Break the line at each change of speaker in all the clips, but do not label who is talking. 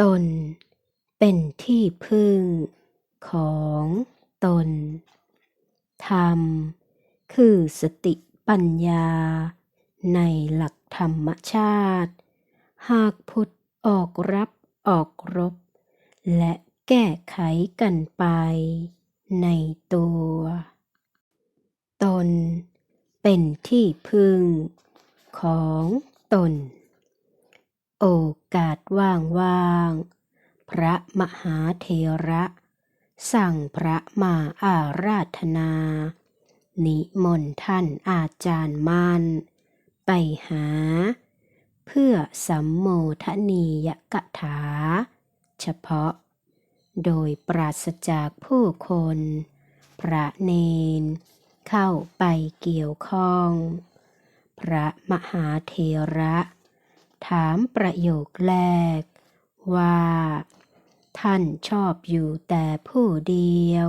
ตน เป็นที่พึ่ง ของตน ธรรม คือสติปัญญา ในหลักธรรมชาติ หากพุทธออกรับออกรบ และแก้ไขกันไป ในตัว ตน เป็นที่พึ่ง ของตน โอกาสว่างๆ พระมหาเทระ สั่งพระมาอาราธนา นิมนต์ท่านอาจารย์มั่น ไปหา เพื่อสัมโมทนียกถา เฉพาะ โดยปราศจากผู้คน พระเนน เข้าไปเกี่ยวข้อง พระมหาเทระ ถามประโยคแรก ว่า ท่านชอบอยู่แต่ผู้เดียว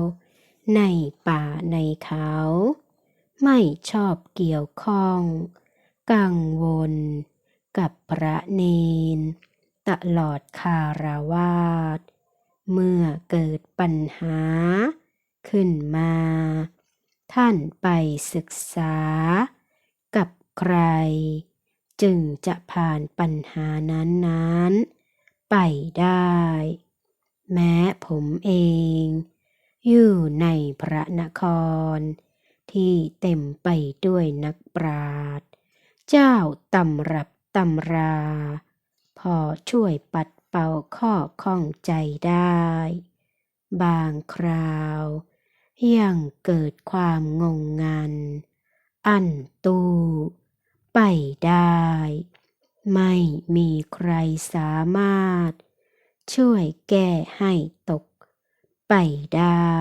ในป่าในเขา ไม่ชอบเกี่ยวข้อง กังวล กับพระเนน ตลอดคาราวาสเมื่อเกิดปัญหา ขึ้นมา ท่านไปศึกษา กับใคร จึงจะผ่านปัญหานั้นๆ ไปได้ แม้ผมเอง อยู่ในพระนคร ที่เต็มไปด้วยนักปราชญ์เจ้าตำรับตำรา พอช่วยปัดเป่าข้อข้องใจได้ บางคราว ยังเกิดความงงงัน อันตู ไปได้ ไม่มีใครสามารถ ช่วยแก้ให้ตก ไปได้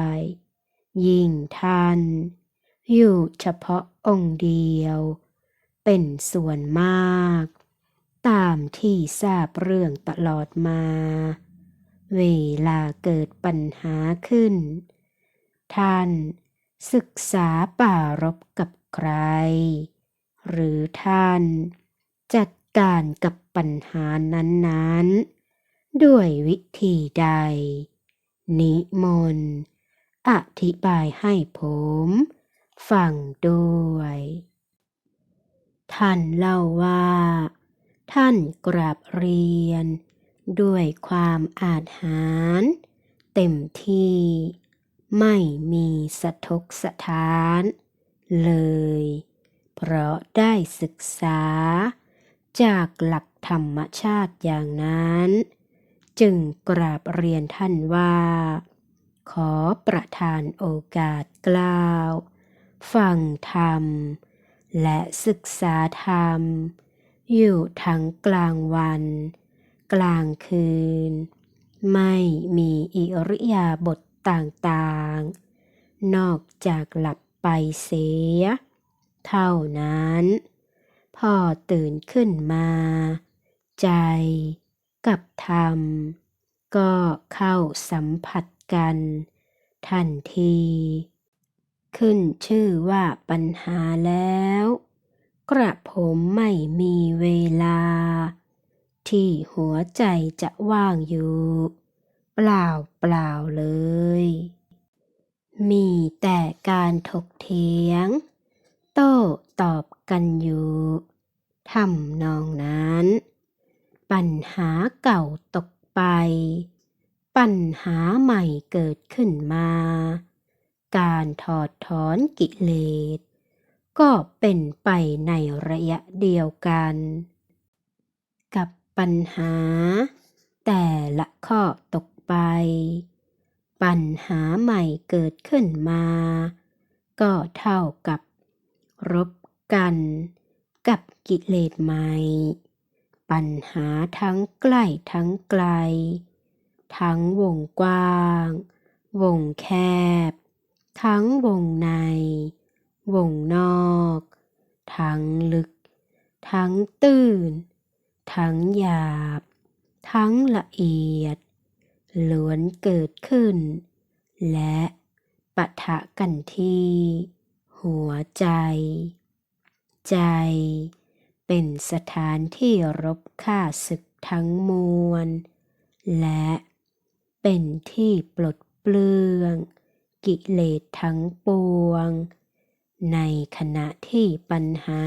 ยิ่งท่าน อยู่เฉพาะองค์เดียว เป็นส่วนมาก ตามที่ทราบเรื่องตลอดมา เวลาเกิดปัญหาขึ้น ท่านศึกษาปรารภกับใคร หรือท่าน จัดการกับปัญหานั้นๆ ด้วยวิธีใด นิมนต์ อธิบายให้ผมฟังด้วย ท่านเล่าว่า ท่านกราบเรียน ด้วยความอาจหาญเต็มที่ไม่มีสะทกสถานเลย เพราะได้ศึกษา จากหลักธรรมชาติอย่างนั้น จึงกราบเรียนท่านว่า ขอประทานโอกาสกล่าว ฟังธรรม และศึกษาธรรม อยู่ทั้งกลางวัน กลางคืน ไม่มีอิริยาบถต่างๆ นอกจากหลับไปเสีย เท่านั้น พ่อตื่นขึ้นมา ใจกับธรรม ก็เข้าสัมผัสกัน ทันที ขึ้นชื่อว่าปัญหาแล้ว กระผมไม่มีเวลา ที่หัวใจจะว่างอยู่ เปล่าเปล่าเลย มีแต่การถกเถียง โต้ตอบกันอยู่ทำนองนั้น ปัญหาเก่าตกไป ปัญหาใหม่เกิดขึ้นมา การถอดถอนกิเลสก็เป็นไปในระยะเดียวกัน กับปัญหา แต่ละข้อตกไป ปัญหาใหม่เกิดขึ้นมา ก็เท่ากับ รบกันกับกิเลสใหม่ ปัญหาทั้งใกล้ทั้งไกล ทั้งวงกว้าง วงแคบ ทั้งวงใน วงนอก ทั้งลึก ทั้งตื้นทั้งหยาบ ทั้งละเอียดล้วนเกิดขึ้น และปะทะกันที่ หัวใจ ใจ เป็นสถานที่รบฆ่าศึกทั้งมวล และเป็นที่ปลดเปลื้อง กิเลสทั้งปวง ในขณะที่ปัญหา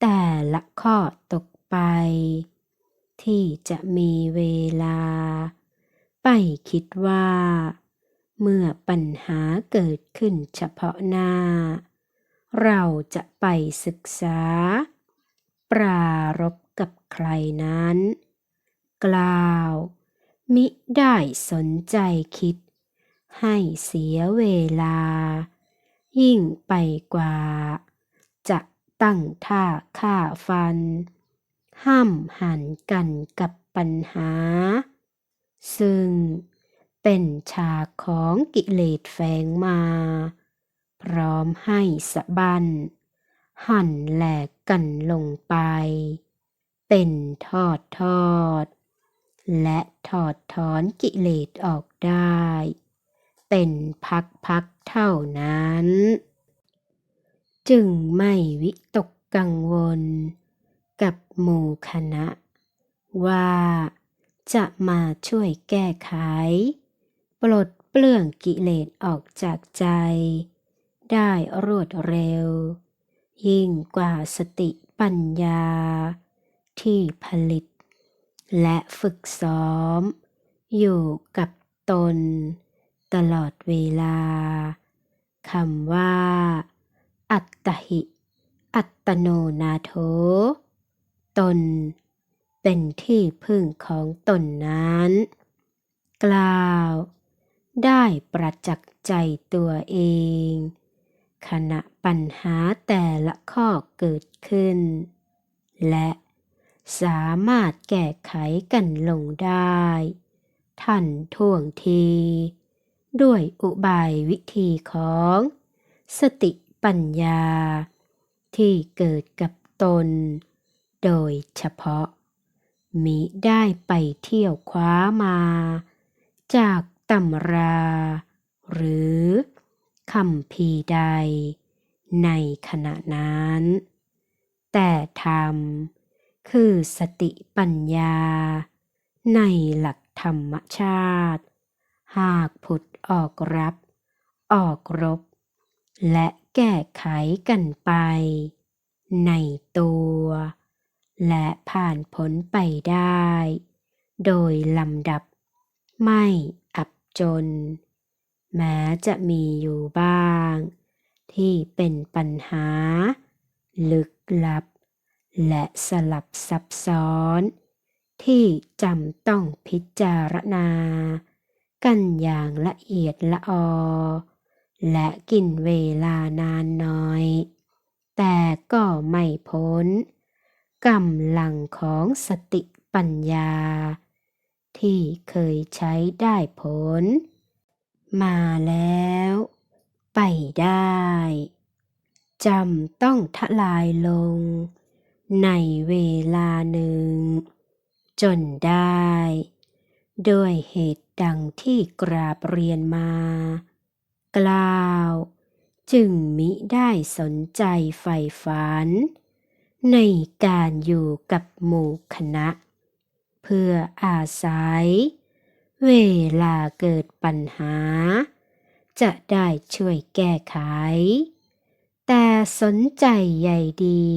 แต่ละข้อตกไป ที่จะมีเวลา ไปคิดว่า เมื่อปัญหาเกิดขึ้นเฉพาะหน้า เราจะไปศึกษา ปรารบกับใครนั้น กล่าว มิได้สนใจคิด ให้เสียเวลา ยิ่งไปกว่า จะตั้งท่าฆ่าฟัน ห้ำหันกันกับปัญหา ซึ่ง เป็นฉากของกิเลสแฝงมา พร้อมให้สะบันหั่นแหลกกันลงไป เป็นทอดทอด และถอดถอนกิเลสออกได้ เป็นพักพักๆเท่านั้น จึงไม่วิตกกังวล กับหมู่คณะ ว่าจะมาช่วยแก้ไข ปลดเปลื้องกิเลสออกจากใจ ได้รวดเร็ว ยิ่งกว่าสติปัญญา ที่ผลิต และฝึกซ้อม อยู่กับตน ตลอดเวลาคำว่า อัตตหิ อัตโนนาโถ ตน เป็นที่พึ่งของตนนั้น กล่าว ได้ประจักษ์ใจตัวเอง ขณะปัญหาแต่ละข้อเกิดขึ้น และสามารถแก้ไขกันลงได้ทันท่วงที ด้วยอุบายวิธีของ สติปัญญา ที่เกิดกับตน โดยเฉพาะ มิได้ไปเที่ยวคว้ามา จาก ตำรา หรือคำพีใด ในขณะนั้น แต่ธรรม คือสติปัญญา ในหลักธรรมชาติ หากผุดออกรับ ออกรบ และแก้ไขกันไป ในตัว และผ่านพ้นไปได้ โดยลำดับไม่ จน แม้จะมีอยู่บ้าง ที่เป็นปัญหา ลึกลับ และสลับซับซ้อน ที่จำต้องพิจารณา กันอย่างละเอียดละออ และกินเวลานานน่อย แต่ก็ไม่พ้นกำลังของสติปัญญา ที่เคยใช้ได้ผล มาแล้ว ไปได้จำต้องทลายลง ในเวลาหนึ่ง จนได้ ด้วยเหตุดังที่กราบเรียนมา กล่าวจึงมิได้สนใจใฝ่ฝัน ในการอยู่กับหมู่คณะ เพื่ออาศัย เวลาเกิดปัญหา จะได้ช่วยแก้ไข แต่สนใจใยดี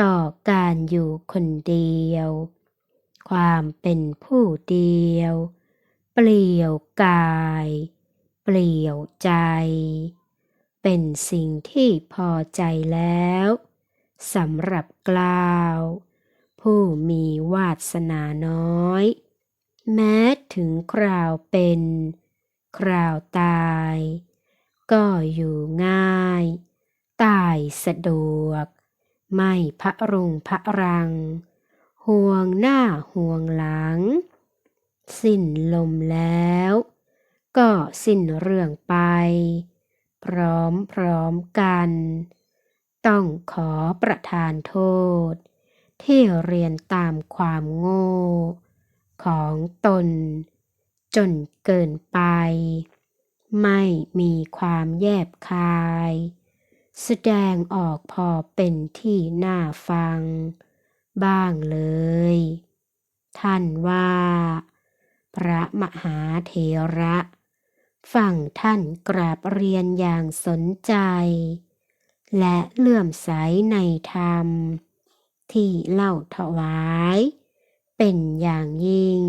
ต่อการอยู่คนเดียว ความเป็นผู้เดียว เปลี่ยวกาย เปลี่ยวใจ เป็นสิ่งที่พอใจแล้วสำหรับกล่าว ผู้มีวาสนาน้อย แม้ถึงคราวเป็น คราวตาย ก็อยู่ง่าย ตายสะดวก ไม่พระรงพระรัง ห่วงหน้าห่วงหลัง สิ้นลมแล้ว ก็สิ้นเรื่องไป พร้อมพร้อมกัน ต้องขอประทานโทษ ที่เรียนตามความโง่ ของตน จนเกินไป ไม่มีความแยบคาย แสดงออกพอเป็นที่น่าฟัง บ้างเลย ท่านว่า พระมหาเถระฟังท่านกราบเรียนอย่างสนใจ และเลื่อมใสในธรรม ที่เล่าถวาย เป็นอย่างยิ่ง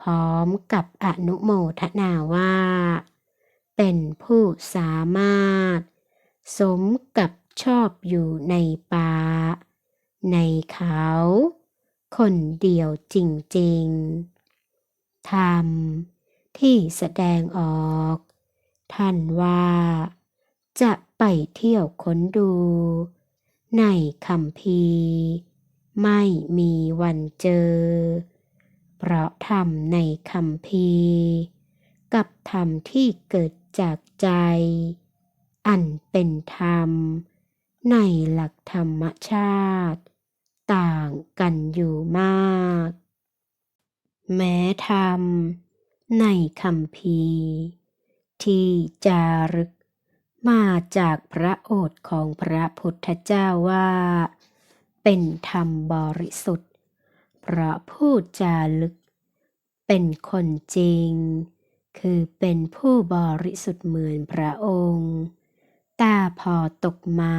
พร้อมกับอนุโมทนาว่า เป็นผู้สามารถ สมกับชอบอยู่ในป่า ในเขา คนเดียวจริงๆ ธรรมที่แสดงออก ท่านว่า จะไปเที่ยวค้นดู ในคำพีไม่มีวันเจอ เพราะธรรมในคำพีกับธรรมที่เกิดจากใจ อันเป็นธรรม ในหลักธรรมชาติ ต่างกันอยู่มาก แม้ธรรมในคำพีที่จารึก มาจากพระโอษฐ์ของพระพุทธเจ้าว่า เป็นธรรมบริสุทธิ์ เพราะผู้จารึก เป็นคนจริง คือเป็นผู้บริสุทธิ์เหมือนพระองค์แต่พอตกมา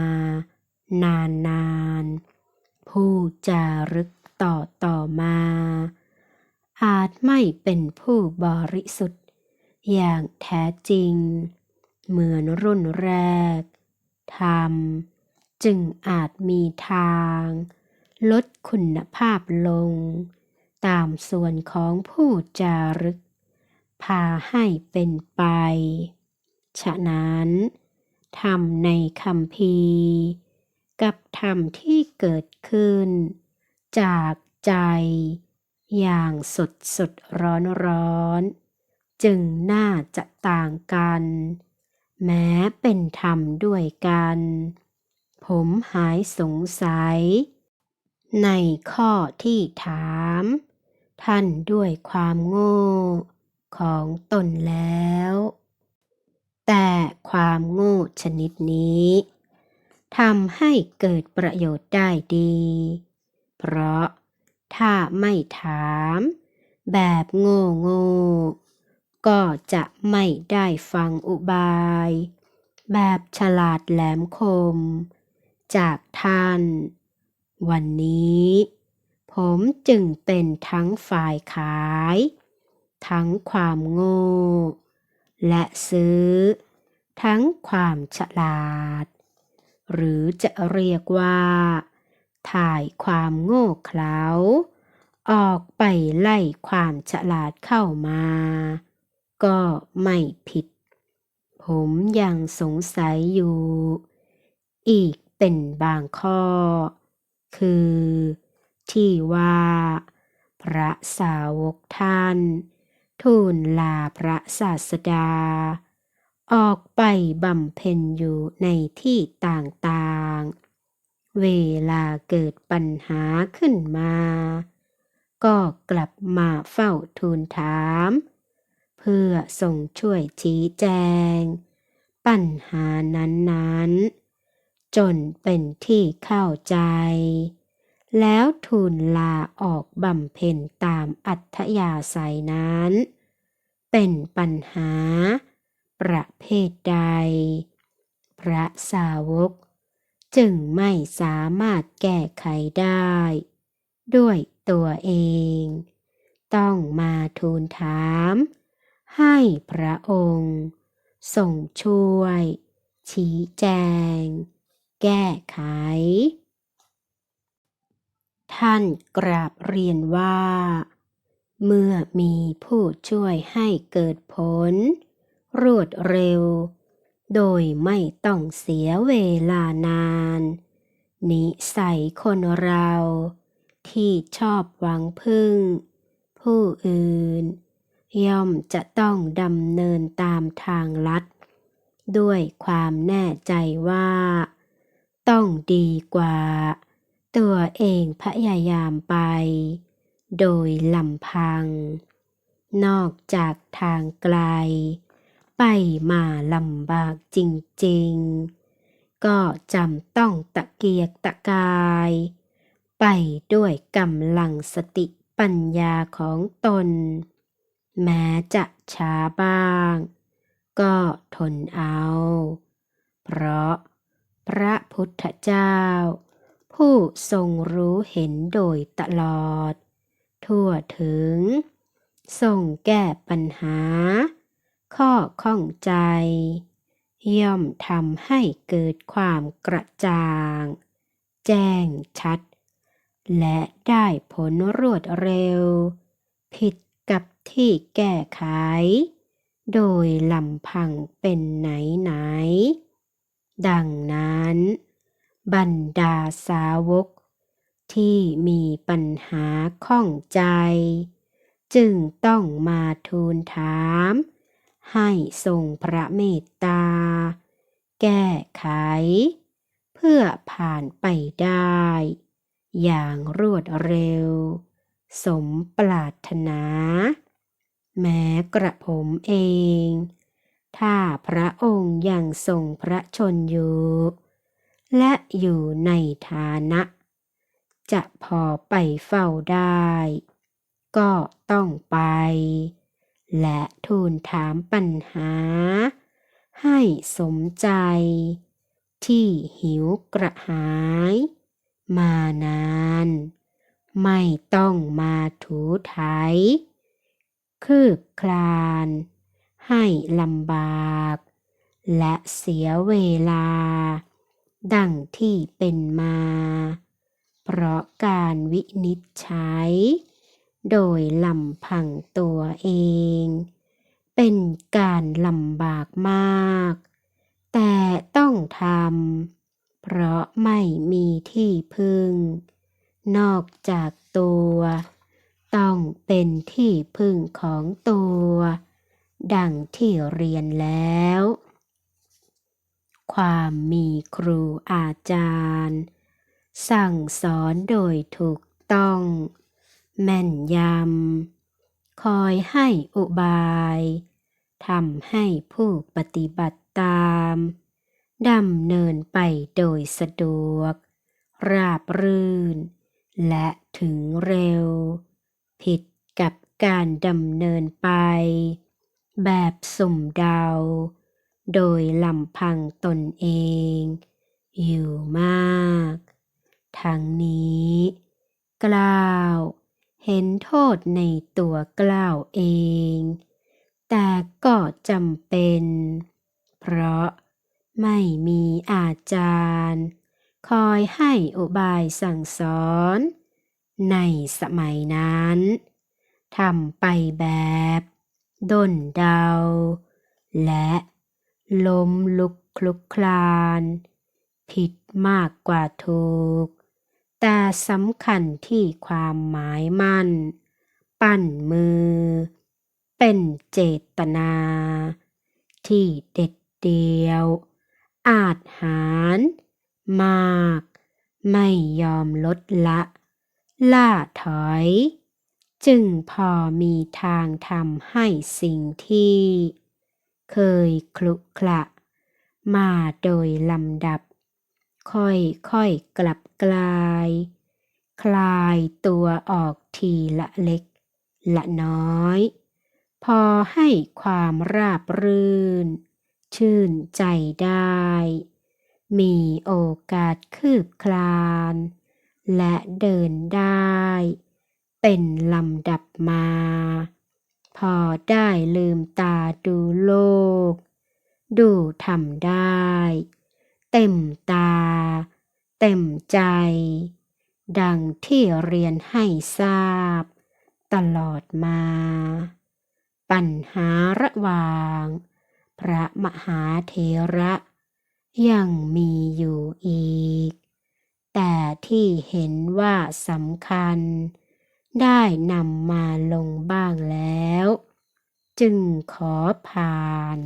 นานนานผู้จารึกต่อต่อมา อาจไม่เป็นผู้บริสุทธิ์ อย่างแท้จริง เหมือนรุ่นแรก ธรรม จึงอาจมีทาง ลดคุณภาพลง ตามส่วนของผู้จารึก พาให้เป็นไป ฉะนั้นธรรมในคำพีกับธรรมที่เกิดขึ้น จากใจ อย่างสดสดร้อนร้อน จึงน่าจะต่างกัน แม้เป็นธรรมด้วยกัน ผมหายสงสัย ในข้อที่ถาม ท่านด้วยความโง่ ของตนแล้ว แต่ความโง่ชนิดนี้ทำให้เกิดประโยชน์ได้ดี เพราะถ้าไม่ถาม แบบโง่โง่ ก็จะไม่ได้ฟังอุบาย แบบฉลาดแหลมคม จากท่าน วันนี้ ผมจึงเป็นทั้งฝ่ายขาย ทั้งความโง่ และซื้อ ทั้งความฉลาด หรือจะเรียกว่า ถ่ายความโง่เขลาออกไปไล่ความฉลาดเข้ามา ก็ไม่ผิด ผมยังสงสัยอยู่ อีกเป็นบางข้อ คือ ที่ว่า พระสาวกท่าน ทูลลาพระศาสดา ออกไปบำเพ็ญอยู่ในที่ต่างๆ เวลาเกิดปัญหาขึ้นมา ก็กลับมาเฝ้าทูลถาม เพื่อส่งช่วยชี้แจง ปัญหานั้นๆ จนเป็นที่เข้าใจ แล้วทูลลาออกบำเพ็ญตามอัธยาศัยนั้น เป็นปัญหา ประเภทใด พระสาวก จึงไม่สามารถแก้ไขได้ ด้วยตัวเอง ต้องมาทูลถาม ให้พระองค์ทรงช่วย ชี้แจง แก้ไข ท่านกราบเรียนว่า เมื่อมีผู้ช่วยให้เกิดผล รวดเร็ว โดยไม่ต้องเสียเวลานาน นิสัยคนเรา ที่ชอบหวังพึ่ง ผู้อื่น ย่อมจะต้องดำเนินตามทางลัด ด้วยความแน่ใจว่า ต้องดีกว่า ตัวเองพยายามไป โดยลำพัง นอกจากทางไกล ไปมาลำบากจริง ๆ ก็จำต้องตะเกียกตะกาย ไปด้วยกำลังสติปัญญาของตน แม้จะช้าบ้าง ก็ทนเอา เพราะพระพุทธเจ้า ผู้ทรงรู้เห็นโดยตลอด ทั่วถึง ทรงแก้ปัญหา ข้อข้องใจ ย่อมทำให้เกิดความกระจ่าง แจ้งชัด และได้ผลรวดเร็ว ผิด ที่แก้ไข โดยลำพังเป็นไหนไหน ดังนั้น บรรดาสาวก ที่มีปัญหาข้องใจ จึงต้องมาทูลถาม ให้ทรงพระเมตตา แก้ไข เพื่อผ่านไปได้ อย่างรวดเร็ว สมปรารถนา แม้กระผมเอง ถ้าพระองค์ยังทรงพระชนอยู่ และอยู่ในฐานะ จะพอไปเฝ้าได้ ก็ต้องไป และทูลถามปัญหา ให้สมใจ ที่หิวกระหาย มานาน ไม่ต้องมาถูไถ คืบคลาน ให้ลำบาก และเสียเวลา ดังที่เป็นมา เพราะการวินิจฉัย โดยลำพังตัวเอง เป็นการลำบากมาก แต่ต้องทำ เพราะไม่มีที่พึ่ง นอกจากตัว ต้องเป็นที่พึ่งของตัว ดังที่เรียนแล้ว ความมีครูอาจารย์ สั่งสอนโดยถูกต้อง แม่นยำ คอยให้อุบายทำให้ผู้ปฏิบัติตามดำเนินไปโดยสะดวก ราบรื่น และถึงเร็ว ผิดกับการดำเนินไป แบบสุ่มเดา โดยลำพังตนเอง อยู่มาก ทั้งนี้ กล่าวเห็นโทษในตัวกล่าวเอง แต่ก็จำเป็น เพราะไม่มีอาจารย์ คอยให้อุบายสั่งสอน ในสมัยนั้นทำไปแบบด้นเดา และล้มลุกคลุกคลาน ผิดมากกว่าถูก แต่สำคัญที่ความหมายมั่น ปั้นมือ เป็นเจตนา ที่เด็ดเดียว อาจหาร มาก ไม่ยอมลดละ ล่าถอย จึงพอมีทางทำให้สิ่งที่ เคยคลุกคละมาโดยลำดับ ค่อยๆกลับกลาย คลายตัวออกทีละเล็ก ละน้อย พอให้ความราบรื่น ชื่นใจได้ มีโอกาสคืบคลาน และเดินได้ เป็นลำดับมา พอได้ลืมตาดูโลก ดูทำได้ เต็มตา เต็มใจ ดังที่เรียนให้ทราบ ตลอดมา ปัญหาระหว่าง พระมหาเถระยังมีอยู่อีก แต่ที่เห็นว่าสำคัญ ได้นำมาลงบ้างแล้ว จึงขอผ่าน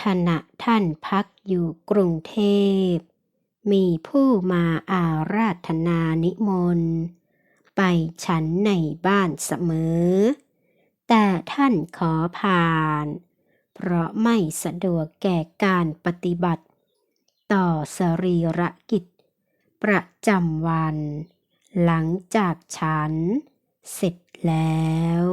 ขณะท่านพักอยู่กรุงเทพ มีผู้มาอาราธนานิมนต์ ไปฉันในบ้านเสมอ แต่ท่านขอผ่าน เพราะไม่สะดวกแก่การปฏิบัติ ต่อสรีระกิจ ประจำวัน หลังจากฉัน เสร็จแล้ว